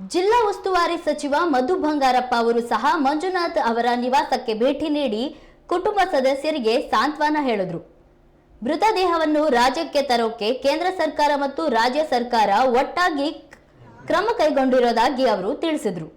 ಜಿಲ್ಲಾ ಉಸ್ತುವಾರಿ ಸಚಿವ ಮಧು ಬಂಗಾರಪ್ಪ ಅವರು ಸಹ ಮಂಜುನಾಥ್ ಅವರ ನಿವಾಸಕ್ಕೆ ಭೇಟಿ ನೀಡಿ ಕುಟುಂಬ ಸದಸ್ಯರಿಗೆ ಸಾಂತ್ವನ ಹೇಳಿದ್ರು. ಮೃತದೇಹವನ್ನು ರಾಜ್ಯಕ್ಕೆ ತರೋಕೆ ಕೇಂದ್ರ ಸರ್ಕಾರ ಮತ್ತು ರಾಜ್ಯ ಸರ್ಕಾರ ಒಟ್ಟಾಗಿ ಕ್ರಮ ಕೈಗೊಂಡಿರೋದಾಗಿ ಅವರು ತಿಳಿಸಿದ್ರು.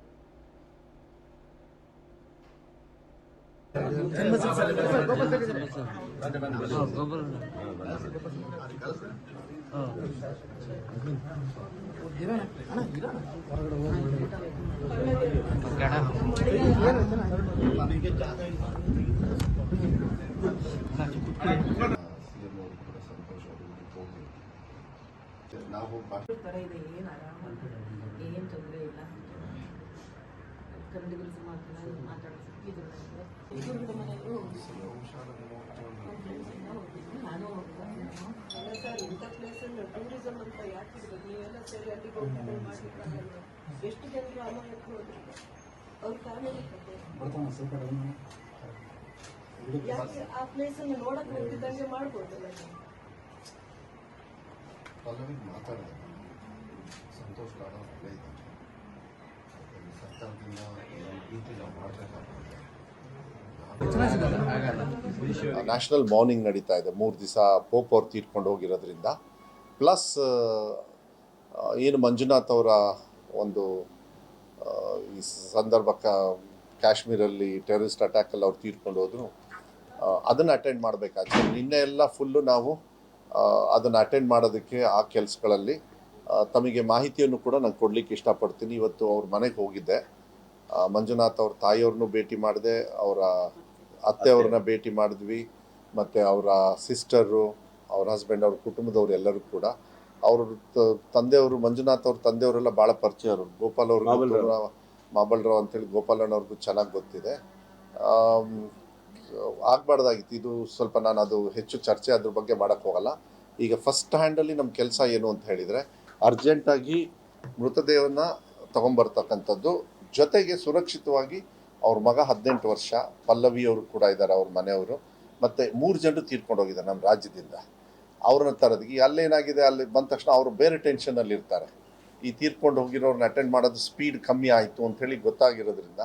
ನಾವು ಏನು ಆರಾಮ ಏನು ತೊಂದರೆ ಇಲ್ಲ ಕನ್ನಡಿಗರು ಮಾತಾಡ ಮಾತಾಡೋದು ಮನೆಯವರು ನಾನು ಅಲ್ಲ ಸರ್ ಇಂಥ ಪ್ಲೇಸಲ್ಲಿ ಟೂರಿಸಮ್ ಅಂತ ಯಾಕೆ ನೀವೆಲ್ಲ ಸೇರಿ ಅಲ್ಲಿಗೆ ಹೋಗಿ ಎಷ್ಟು ಜನರು ಅಮಾಯಕ್ಕೆ ಹೋದ್ರು? ಅವ್ರ ಫ್ಯಾಮಿಲಿ ಕತೆ ಯಾಕೆ ಆ ಪ್ಲೇಸನ್ನು ನೋಡಕ್ ಹೋಗಿದ್ದಂಗೆ ಮಾಡ್ಬೋದಲ್ಲ? ಪಲ್ಲವಿ ಮಾತಾಡಿದೆ. ಸಂತೋಷ್ ನ್ಯಾಷನಲ್ ಮಾರ್ನಿಂಗ್ ನಡೀತಾ ಇದೆ. ಮೂರು ದಿವಸ ಪೋಪ್ ಅವ್ರು ತೀರ್ಕೊಂಡು ಹೋಗಿರೋದ್ರಿಂದ. ಪ್ಲಸ್ ಏನು ಮಂಜುನಾಥ್ ಅವರ ಒಂದು ಈ ಸಂದರ್ಭ ಕಾಶ್ಮೀರಲ್ಲಿ ಟೆರರಿಸ್ಟ್ ಅಟ್ಯಾಕಲ್ಲಿ ಅವ್ರು ತೀರ್ಕೊಂಡು ಹೋದ್ರು. ಅದನ್ನು ಅಟೆಂಡ್ ಮಾಡಬೇಕಾಗ್ತದೆ ನಿನ್ನೆ ಎಲ್ಲ ಫುಲ್ಲು ನಾವು ಅದನ್ನು ಅಟೆಂಡ್ ಮಾಡೋದಕ್ಕೆ ಆ ಕೆಲಸಗಳಲ್ಲಿ ತಮಗೆ ಮಾಹಿತಿಯನ್ನು ಕೂಡ ನಾನು ಕೊಡಲಿಕ್ಕೆ ಇಷ್ಟಪಡ್ತೀನಿ. ಇವತ್ತು ಅವ್ರ ಮನೆಗೆ ಹೋಗಿದ್ದೆ. ಮಂಜುನಾಥ್ ಅವ್ರ ತಾಯಿಯವ್ರನ್ನೂ ಭೇಟಿ ಮಾಡಿದೆ. ಅವರ ಅತ್ತೆಯವ್ರನ್ನ ಭೇಟಿ ಮಾಡಿದ್ವಿ. ಮತ್ತು ಅವರ ಸಿಸ್ಟರು ಅವ್ರ ಹಸ್ಬೆಂಡ್ ಅವ್ರ ಕುಟುಂಬದವ್ರು ಎಲ್ಲರೂ ಕೂಡ. ಅವ್ರ ತಂದೆಯವರು ಮಂಜುನಾಥ್ ಅವ್ರ ತಂದೆಯವರೆಲ್ಲ ಭಾಳ ಪರಿಚಯ ಅವರು ಗೋಪಾಲ್ ಅವ್ರ ಮಾಬಲ್ರಾವ್. ಅಂತೇಳಿ ಗೋಪಾಲಣ್ಣ ಅವ್ರಿಗೂ ಚೆನ್ನಾಗಿ ಗೊತ್ತಿದೆ. ಆಗಬಾರ್ದಾಗಿತ್ತು ಆಗ್ಬಾರ್ದಾಗಿತ್ತು. ಇದು ಸ್ವಲ್ಪ ನಾನು ಅದು ಹೆಚ್ಚು ಚರ್ಚೆ ಅದ್ರ ಬಗ್ಗೆ ಮಾಡೋಕ್ಕೋಗಲ್ಲ ಈಗ ಫಸ್ಟ್ ಹ್ಯಾಂಡಲ್ಲಿ ನಮ್ಮ ಕೆಲಸ ಏನು ಅಂತ ಹೇಳಿದರೆ ಅರ್ಜೆಂಟಾಗಿ ಮೃತದೇಹವನ್ನು ತಗೊಂಬರ್ತಕ್ಕಂಥದ್ದು. ಜೊತೆಗೆ ಸುರಕ್ಷಿತವಾಗಿ ಅವ್ರ ಮಗ ಹದಿನೆಂಟು ವರ್ಷ ಪಲ್ಲವಿಯವರು ಕೂಡ ಇದ್ದಾರೆ ಅವ್ರ ಮನೆಯವರು. ಮತ್ತು ಮೂರು ಜನರು ತೀರ್ಕೊಂಡು ಹೋಗಿದ್ದಾರೆ ನಮ್ಮ ರಾಜ್ಯದಿಂದ. ಅವ್ರನ್ನ ತರೋದಕ್ಕೆ ಅಲ್ಲೇನಾಗಿದೆ? ಅಲ್ಲಿ ಬಂದ ತಕ್ಷಣ ಅವರು ಬೇರೆ ಟೆನ್ಷನಲ್ಲಿ ಇರ್ತಾರೆ. ಈ ತೀರ್ಕೊಂಡು ಹೋಗಿರೋರ್ನ ಅಟೆಂಡ್ ಮಾಡೋದು ಸ್ಪೀಡ್ ಕಮ್ಮಿ ಆಯಿತು ಅಂಥೇಳಿ ಗೊತ್ತಾಗಿರೋದ್ರಿಂದ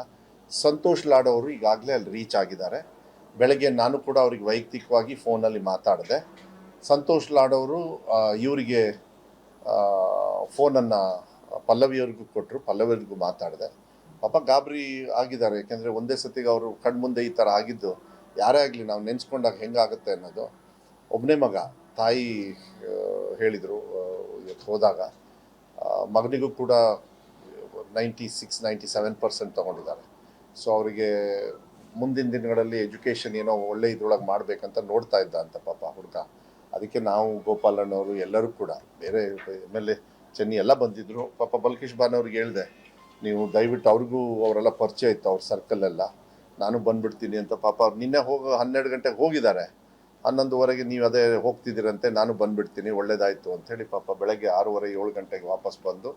ಸಂತೋಷ್ ಲಾಡ್ ಅವರು ಈಗಾಗಲೇ ಅಲ್ಲಿ ರೀಚ್ ಆಗಿದ್ದಾರೆ. ಬೆಳಗ್ಗೆ ನಾನು ಕೂಡ ಅವ್ರಿಗೆ ವೈಯಕ್ತಿಕವಾಗಿ ಫೋನಲ್ಲಿ ಮಾತಾಡಿದೆ. ಸಂತೋಷ್ ಲಾಡ್ ಅವರು ಇವರಿಗೆ ಫೋನನ್ನು ಪಲ್ಲವಿಯವ್ರಿಗೂ ಕೊಟ್ಟರು ಪಲ್ಲವಿಯವ್ರಿಗೂ ಮಾತಾಡಿದೆ. ಪಾಪ ಗಾಬರಿ ಆಗಿದ್ದಾರೆ, ಯಾಕೆಂದರೆ ಒಂದೇ ಸತಿಗೆ ಅವರು ಕಣ್ಮುಂದೆ ಈ ಥರ ಆಗಿದ್ದು, ಯಾರೇ ಆಗಲಿ ನಾವು ನೆನೆಸ್ಕೊಂಡಾಗ ಹೆಂಗಾಗುತ್ತೆ ಅನ್ನೋದು ಒಬ್ಬನೇ ಮಗ, ತಾಯಿ ಹೇಳಿದರು ಇವತ್ತು ಹೋದಾಗ. ಮಗನಿಗೂ ಕೂಡ ninety six, ninety seven percent ತೊಗೊಂಡಿದ್ದಾರೆ. So ಅವರಿಗೆ ಮುಂದಿನ ದಿನಗಳಲ್ಲಿ ಎಜುಕೇಷನ್ ಏನೋ ಒಳ್ಳೆ ಇದ್ರೊಳಗೆ ಮಾಡಬೇಕಂತ ನೋಡ್ತಾ ಇದ್ದ ಅಂತ ಪಾಪ ಹುಡುಗ. ಅದಕ್ಕೆ ನಾವು ಗೋಪಾಲಣ್ಣವರು ಎಲ್ಲರೂ ಕೂಡ, ಬೇರೆ ಎಂ ಎಲ್ ಎ ಚೆನ್ನಿ ಎಲ್ಲ ಬಂದಿದ್ದರು ಪಾಪ ಬಲ್ಕೇಶ್ ಬಾನ್ ಅವ್ರಿಗೆ ಹೇಳಿದೆ, ನೀವು ದಯವಿಟ್ಟು ಅವ್ರಿಗೂ ಅವರೆಲ್ಲ ಪರಿಚಯ ಇತ್ತು, ಅವ್ರ ಸರ್ಕಲೆಲ್ಲ ನಾನು ಬಂದ್ಬಿಡ್ತೀನಿ ಅಂತ ಪಾಪ ಅವ್ರು ನಿನ್ನೆ ಹೋಗೋ, ಹನ್ನೆರಡು ಗಂಟೆಗೆ ಹೋಗಿದ್ದಾರೆ. ಹನ್ನೊಂದುವರೆಗೆ ನೀವು ಅದೇ ಹೋಗ್ತಿದ್ದೀರಂತೆ, ನಾನು ಬಂದ್ಬಿಡ್ತೀನಿ, ಒಳ್ಳೇದಾಯಿತು ಅಂಥೇಳಿ ಪಾಪ ಬೆಳಗ್ಗೆ ಆರೂವರೆ, ಏಳು ಗಂಟೆಗೆ ವಾಪಸ್ ಬಂದು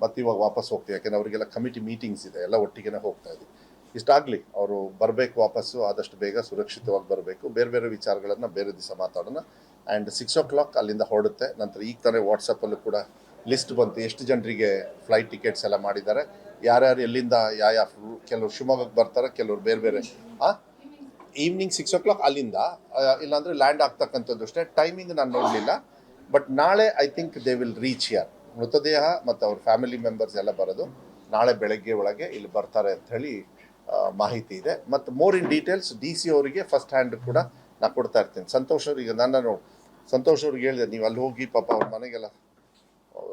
ಮತ್ತೆ ಇವಾಗ ವಾಪಸ್ ಹೋಗ್ತೀವಿ ಯಾಕೆಂದ್ರೆ ಅವರಿಗೆಲ್ಲ ಕಮಿಟಿ ಮೀಟಿಂಗ್ಸ್ ಇದೆ, ಎಲ್ಲ ಒಟ್ಟಿಗೆನೇ ಹೋಗ್ತಾ ಇದ್ದೀವಿ ಇಷ್ಟಾಗಲಿ ಅವರು ಬರಬೇಕು ವಾಪಸ್ಸು, ಆದಷ್ಟು ಬೇಗ ಸುರಕ್ಷಿತವಾಗಿ ಬರಬೇಕು. ಬೇರೆ ಬೇರೆ ವಿಚಾರಗಳನ್ನು ಬೇರೆ ದಿವಸ ಮಾತಾಡೋಣ. ಆ್ಯಂಡ್ ಸಿಕ್ಸ್ ಓ ಕ್ಲಾಕ್ ಅಲ್ಲಿಂದ ಹೊರಡುತ್ತೆ. ನಂತರ ಈಗ ತಾನೇ ವಾಟ್ಸಪ್ಪಲ್ಲೂ ಕೂಡ ಲಿಸ್ಟ್ ಬಂತು. ಎಷ್ಟು ಜನರಿಗೆ ಫ್ಲೈಟ್ ಟಿಕೆಟ್ಸ್ ಎಲ್ಲ ಮಾಡಿದ್ದಾರೆ? ಯಾರ್ಯಾರು ಎಲ್ಲಿಂದ ಯಾವ ಯಾವ ಕೆಲವರು ಶಿವಮೊಗ್ಗಕ್ಕೆ ಬರ್ತಾರೆ, ಕೆಲವರು ಬೇರೆ ಬೇರೆ ಈವ್ನಿಂಗ್ ಸಿಕ್ಸ್ ಓ ಕ್ಲಾಕ್ ಅಲ್ಲಿಂದ ಇಲ್ಲಾಂದರೆ ಲ್ಯಾಂಡ್ ಆಗ್ತಕ್ಕಂಥದ್ದು ಅಷ್ಟೇ. ಟೈಮಿಂಗ್ ನಾನು ನೋಡಲಿಲ್ಲ. ಬಟ್ ನಾಳೆ I think they will reach here ಮೃತದೇಹ ಮತ್ತು ಅವ್ರ ಫ್ಯಾಮಿಲಿ ಮೆಂಬರ್ಸ್ ಎಲ್ಲ ಬರೋದು. ನಾಳೆ ಬೆಳಗ್ಗೆ ಒಳಗೆ ಇಲ್ಲಿ ಬರ್ತಾರೆ ಅಂತ ಹೇಳಿ ಮಾಹಿತಿ ಇದೆ. ಮತ್ತು more in details D C ಅವರಿಗೆ ಫಸ್ಟ್ ಹ್ಯಾಂಡ್ ಕೂಡ ನಾ ಕೊಡ್ತಾ ಇರ್ತೀನಿ. ಸಂತೋಷ್ ಅವರಿಗೆ ನೋಡಿ, ಸಂತೋಷ್ ಅವ್ರಿಗೆ ಹೇಳಿದೆ, ನೀವು ಅಲ್ಲಿ ಹೋಗಿ ಪಾಪ ಅವ್ರ ಮನೆಗೆಲ್ಲ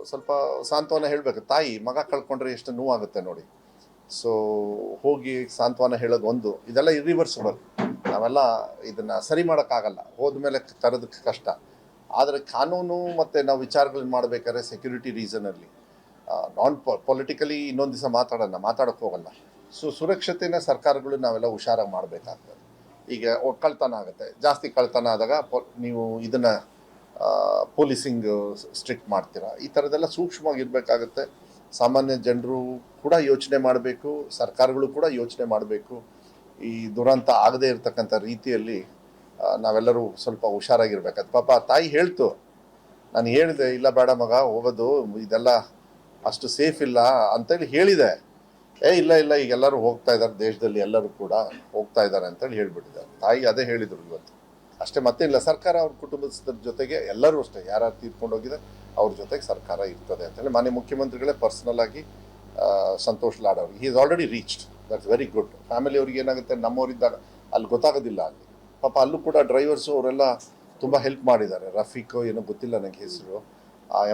ಸ್ವಲ್ಪ ಸಾಂತ್ವನ ಹೇಳಬೇಕು. ತಾಯಿ, ಮಗ ಕಳ್ಕೊಂಡ್ರೆ ಎಷ್ಟು ನೋವಾಗುತ್ತೆ ನೋಡಿ. ಸೊ ಹೋಗಿ ಸಾಂತ್ವನ ಹೇಳೋದು ಒಂದು. ಇದೆಲ್ಲ ಇರಿವರ್ಸಿಬಲ್ ನಾವೆಲ್ಲ ಇದನ್ನು ಸರಿ ಮಾಡೋಕ್ಕಾಗಲ್ಲ. ಹೋದ್ಮೇಲೆ ತರೋದಕ್ಕೆ ಕಷ್ಟ. ಆದರೆ ಕಾನೂನು ಮತ್ತು ನಾವು ವಿಚಾರಗಳನ್ನ ಮಾಡಬೇಕಾದ್ರೆ ಸೆಕ್ಯೂರಿಟಿ ರೀಸನಲ್ಲಿ ನಾನ್ ಪೊಲಿಟಿಕಲಿ ಇನ್ನೊಂದು ದಿವಸ ಮಾತಾಡೋಣ. ಮಾತಾಡೋಕ್ಕೆ ಹೋಗಲ್ಲ. ಸೊ ಸುರಕ್ಷತೆನ ಸರ್ಕಾರಗಳು ನಾವೆಲ್ಲ ಹುಷಾರಾಗಿ ಮಾಡಬೇಕಾಗ್ತದೆ. ಈಗ ಕಳ್ತನ ಆಗುತ್ತೆ. ಜಾಸ್ತಿ ಕಳ್ತನ ಆದಾಗ ನೀವು ಇದನ್ನು ಪೊಲೀಸಿಂಗ್ ಸ್ಟ್ರಿಕ್ಟ್ ಮಾಡ್ತೀರಾ? ಈ ಥರದ್ದೆಲ್ಲ ಸೂಕ್ಷ್ಮವಾಗಿ ಇರಬೇಕಾಗತ್ತೆ ಸಾಮಾನ್ಯ ಜನರು ಕೂಡ ಯೋಚನೆ ಮಾಡಬೇಕು, ಸರ್ಕಾರಗಳು ಕೂಡ ಯೋಚನೆ ಮಾಡಬೇಕು. ಈ ದುರಂತ ಆಗದೇ ಇರತಕ್ಕಂಥ ರೀತಿಯಲ್ಲಿ ನಾವೆಲ್ಲರೂ ಸ್ವಲ್ಪ ಹುಷಾರಾಗಿರ್ಬೇಕಾಗ್ತದೆ ಪಾಪ ತಾಯಿ ಹೇಳ್ತು. ನಾನು ಹೇಳಿದೆ, ಇಲ್ಲ ಬೇಡ ಮಗ, ಹೋಗೋದು, ಇದೆಲ್ಲ ಅಷ್ಟು ಸೇಫ್ ಇಲ್ಲ ಅಂತೇಳಿ ಹೇಳಿದೆ. ಏ, ಇಲ್ಲ ಇಲ್ಲ, ಈಗ ಎಲ್ಲರೂ ಹೋಗ್ತಾ ಇದ್ದಾರೆ, ದೇಶದಲ್ಲಿ ಎಲ್ಲರೂ ಕೂಡ ಹೋಗ್ತಾ ಇದ್ದಾರೆ ಅಂತೇಳಿ ಹೇಳ್ಬಿಟ್ಟಿದ್ದಾರೆ. ತಾಯಿ ಅದೇ ಹೇಳಿದರು ಇವತ್ತು. ಅಷ್ಟೇ ಮತ್ತೆ ಇಲ್ಲ ಸರ್ಕಾರ ಅವ್ರ ಕುಟುಂಬದ ಜೊತೆಗೆ ಎಲ್ಲರೂ ಅಷ್ಟೇ, ಯಾರ್ಯಾರು ತೀರ್ಕೊಂಡು ಹೋಗಿದೆ, ಅವ್ರ ಜೊತೆಗೆ ಸರ್ಕಾರ ಇರ್ತದೆ ಅಂತೇಳಿ ಮಾನ್ಯ ಮುಖ್ಯಮಂತ್ರಿಗಳೇ ಪರ್ಸನಲ್ ಆಗಿ ಸಂತೋಷ್ ಲಾಡ್ ಅವ್ರಿಗೆ. Is already reached that's very good family ಅವ್ರಿಗೆ ಏನಾಗುತ್ತೆ, ನಮ್ಮವರಿದ್ದಾಗ ಅಲ್ಲಿ ಗೊತ್ತಾಗೋದಿಲ್ಲ ಅಲ್ಲಿ. ಪಾಪ ಅಲ್ಲೂ ಕೂಡ ಡ್ರೈವರ್ಸು ಅವರೆಲ್ಲ ತುಂಬ ಹೆಲ್ಪ್ ಮಾಡಿದ್ದಾರೆ. ರಫೀಕ್ ಏನೋ ಗೊತ್ತಿಲ್ಲ ನನಗೆ ಹೆಸರು.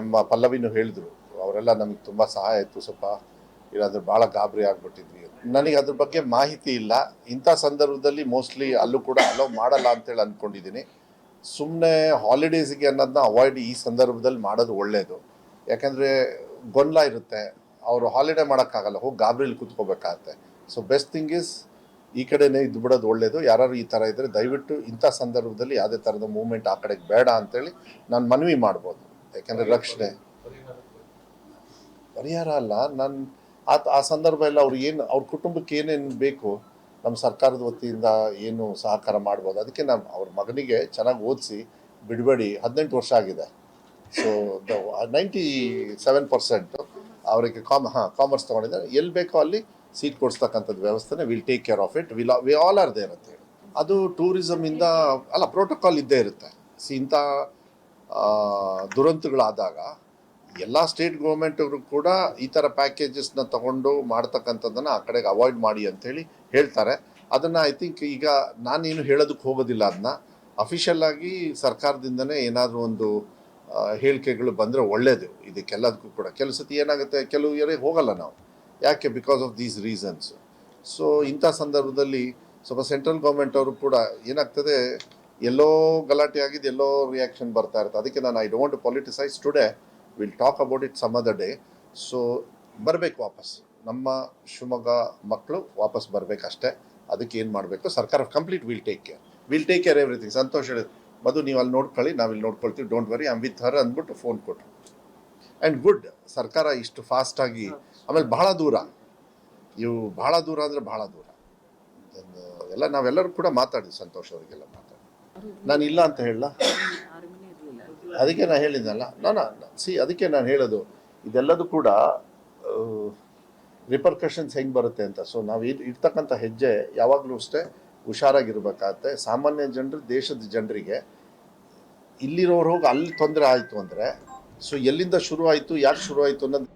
ಎಂಬ ಪಲ್ಲವಿನೂ ಹೇಳಿದ್ರು. ಅವರೆಲ್ಲ ನಮಗೆ ತುಂಬ ಸಹಾಯ ಆಯಿತು ಸ್ವಲ್ಪ. ಇಲ್ಲಾಂದ್ರೆ ಭಾಳ ಗಾಬರಿ ಆಗ್ಬಿಟ್ಟಿದ್ವಿ. ನನಗೆ ಅದ್ರ ಬಗ್ಗೆ ಮಾಹಿತಿ ಇಲ್ಲ. ಇಂಥ ಸಂದರ್ಭದಲ್ಲಿ ಮೋಸ್ಟ್ಲಿ ಅಲ್ಲೂ ಕೂಡ ಅಲೋ ಮಾಡಲ್ಲ ಅಂತೇಳಿ ಅಂದ್ಕೊಂಡಿದ್ದೀನಿ ಸುಮ್ಮನೆ ಹಾಲಿಡೇಸ್ಗೆ ಅನ್ನೋದನ್ನ ಅವಾಯ್ಡ್ ಈ ಸಂದರ್ಭದಲ್ಲಿ ಮಾಡೋದು ಒಳ್ಳೆಯದು ಯಾಕಂದರೆ ಗೊಂದಲ ಇರುತ್ತೆ. ಅವರು ಹಾಲಿಡೇ ಮಾಡೋಕ್ಕಾಗಲ್ಲ. ಹೋಗಿ ಗಾಬರಿಲಿ ಕೂತ್ಕೋಬೇಕಾಗತ್ತೆ. ಸೊ ಬೆಸ್ಟ್ ಥಿಂಗ್ ಇಸ್ ಈ ಕಡೆನೇ ಇದ್ದು ಬಿಡೋದು ಒಳ್ಳೆಯದು ಯಾರು ಈ ಥರ ಇದ್ದರೆ ದಯವಿಟ್ಟು ಇಂಥ ಸಂದರ್ಭದಲ್ಲಿ ಯಾವುದೇ ಥರದ ಮೂವ್ಮೆಂಟ್ ಆ ಕಡೆಗೆ ಬೇಡ ಅಂತೇಳಿ ನಾನು ಮನವಿ ಮಾಡ್ಬೋದು. ಯಾಕೆಂದರೆ ರಕ್ಷಣೆ. ಪರಿಹಾರ ಅಲ್ಲ. ನಾನು ಆ ಆ ಸಂದರ್ಭ ಎಲ್ಲ ಅವ್ರು ಏನು ಅವ್ರ ಕುಟುಂಬಕ್ಕೆ ಏನೇನು ಬೇಕು ನಮ್ಮ ಸರ್ಕಾರದ ವತಿಯಿಂದ ಏನು ಸಹಕಾರ ಮಾಡ್ಬೋದು. ಅದಕ್ಕೆ ನಾನು ಅವ್ರ ಮಗನಿಗೆ ಚೆನ್ನಾಗಿ ಓದಿಸಿ ಬಿಡಬೇಡಿ. ಹದಿನೆಂಟು ವರ್ಷ ಆಗಿದೆ. ಸೊ ನೈಂಟಿ ಸೆವೆನ್ ಪರ್ಸೆಂಟು ಅವರಿಗೆ ಕಾಮ್ ಹಾಂ ಕಾಮರ್ಸ್ ತೊಗೊಂಡಿದ್ದಾರೆ. ಎಲ್ಲಿ ಬೇಕೋ ಅಲ್ಲಿ ಸೀಟ್ ಕೊಡಿಸ್ತಕ್ಕಂಥದ್ದು ವ್ಯವಸ್ಥೆನೇ will take care of it will we all are there ಅಂತ ಹೇಳಿ ಅದು ಟೂರಿಸಮಿಂದ ಅಲ್ಲ ಪ್ರೋಟೋಕಾಲ್ ಇದ್ದೇ ಇರುತ್ತೆ. ಸಿ ಇಂಥ ದುರಂತಗಳಾದಾಗ ಎಲ್ಲ ಸ್ಟೇಟ್ ಗೌರ್ಮೆಂಟ್ರು ಕೂಡ ಈ ಥರ ಪ್ಯಾಕೇಜಸ್ನ ತಗೊಂಡು ಮಾಡ್ತಕ್ಕಂಥದ್ದನ್ನು ಆ ಕಡೆಗೆ ಅವಾಯ್ಡ್ ಮಾಡಿ ಅಂತೇಳಿ ಹೇಳ್ತಾರೆ. ಅದನ್ನು ಐ ಥಿಂಕ್ ಈಗ ನಾನೇನು ಹೇಳೋದಕ್ಕೆ ಹೋಗೋದಿಲ್ಲ ಅದನ್ನ ಅಫಿಷಿಯಲ್ ಆಗಿ ಸರ್ಕಾರದಿಂದನೇ ಏನಾದರೂ ಒಂದು ಹೇಳಿಕೆಗಳು ಬಂದರೆ ಒಳ್ಳೆಯದು ಇದಕ್ಕೆಲ್ಲದಕ್ಕೂ ಕೂಡ. ಕೆಲವು ಸತಿ ಏನಾಗುತ್ತೆ, ಕೆಲವು ಇಯರಿಗೆ ಹೋಗಲ್ಲ ನಾವು. ಯಾಕೆ? Because of these reasons so ಇಂಥ ಸಂದರ್ಭದಲ್ಲಿ ಸ್ವಲ್ಪ ಸೆಂಟ್ರಲ್ ಗೌರ್ಮೆಂಟ್ ಅವರು ಕೂಡ ಏನಾಗ್ತದೆ, ಎಲ್ಲೋ ಗಲಾಟೆ ಆಗಿದ್ದು ಎಲ್ಲೋ ರಿಯಾಕ್ಷನ್ ಬರ್ತಾ ಇರುತ್ತೆ. ಅದಕ್ಕೆ ನಾನು I don't politicise today will talk about it some other day so ಬರಬೇಕು ವಾಪಸ್. ನಮ್ಮ ಶಿವಮೊಗ್ಗ ಮಕ್ಕಳು ವಾಪಸ್ ಬರಬೇಕಷ್ಟೇ ಅದಕ್ಕೆ ಏನು ಮಾಡಬೇಕು? ಸರ್ಕಾರ complete will take care will take care everything Santosh ಹೇಳಿದ್ರು ಮದು ನೀವು ಅಲ್ಲಿ ನೋಡ್ಕೊಳ್ಳಿ, ನಾವು ಇಲ್ಲಿ ನೋಡ್ಕೊಳ್ತೀವಿ. Don't worry I'm with her ಅಂದ್ಬಿಟ್ಟು ಫೋನ್ ಕೊಟ್ಟರು ಆ್ಯಂಡ್ ಗುಡ್ ಸರ್ಕಾರ ಇಷ್ಟು ಫಾಸ್ಟಾಗಿ ಆಮೇಲೆ ಭಾಳ ದೂರ. ಇವು ಭಾಳ ದೂರ ಅಂದರೆ ಭಾಳ ದೂರ. ಎಲ್ಲ ನಾವೆಲ್ಲರೂ ಕೂಡ ಮಾತಾಡಿದ್ವಿ, ಸಂತೋಷ ಅವರಿಗೆಲ್ಲ ಮಾತಾಡಿ. ನಾನು ಇಲ್ಲ ಅಂತ ಹೇಳಲ್ಲ ಅದಕ್ಕೆ ನಾನು ಹೇಳಿದ್ನಲ್ಲ. ನಾನು ಸಿ ಅದಕ್ಕೆ ನಾನು ಹೇಳೋದು, ಇದೆಲ್ಲದೂ ಕೂಡ ರಿಪರ್ಕಷನ್ಸ್ ಹೆಂಗೆ ಬರುತ್ತೆ ಅಂತ. ಸೊ ನಾವು ಇಲ್ಲಿ ಇಡ್ತಕ್ಕಂಥ ಹೆಜ್ಜೆ ಯಾವಾಗಲೂ ಅಷ್ಟೇ ಹುಷಾರಾಗಿರ್ಬೇಕಾಗತ್ತೆ. ಸಾಮಾನ್ಯ ಜನರು ದೇಶದ ಜನರಿಗೆ ಇಲ್ಲಿರೋರು ಹೋಗಿ ಅಲ್ಲಿ ತೊಂದರೆ ಆಯಿತು ಅಂದರೆ ಸೊ ಎಲ್ಲಿಂದ ಶುರು ಆಯಿತು ಯಾಕೆ ಶುರು ಆಯಿತು ಅನ್ನೋದು